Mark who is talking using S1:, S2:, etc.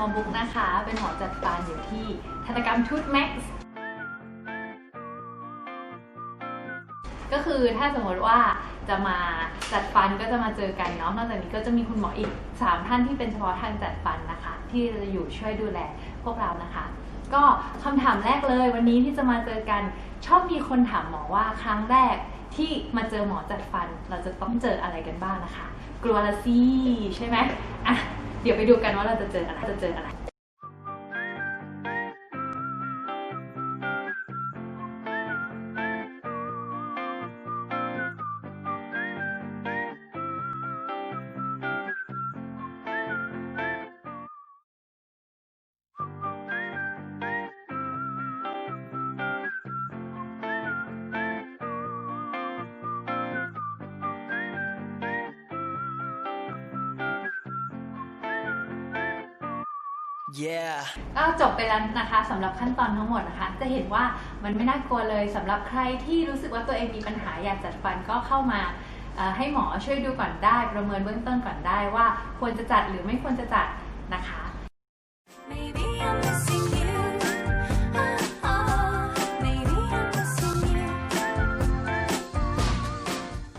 S1: หมอบุ๊กนะคะ เป็นหมอจัดฟันอยู่ที่ทันตกรรมทูตแม็กซ์ก็คือถ้าสมมติว่าจะมาจัดฟันก็จะมาเจอกันเนาะนอกจากนี้ก็จะมีคุณหมออีก 3 ท่านที่เป็นเฉพาะทางจัดฟันนะคะ ที่จะอยู่ช่วยดูแลพวกเรานะคะ ก็คำถามแรกเลยวันนี้ที่จะมาเจอกัน ชอบมีคนถามหมอว่าครั้งแรกที่มาเจอหมอจัดฟัน เราจะต้องเจออะไรกันบ้างนะคะ กลัวละสิใช่ไหมอะ เดี๋ยวไปดูกันว่าเราจะเจออะไรจะเจออะไร
S2: Yeah.
S1: ก็จบไปแล้วนะคะสำหรับขั้นตอนทั้งหมดนะคะ จะเห็นว่ามันไม่น่ากลัวเลยสำหรับใครที่รู้สึกว่าตัวเองมีปัญหาอยากจัดฟันก็เข้ามาให้หมอช่วยดูก่อนได้ ประเมินเบื้องต้นก่อนได้ว่าควรจะจัดหรือไม่ควรจะจัดนะคะ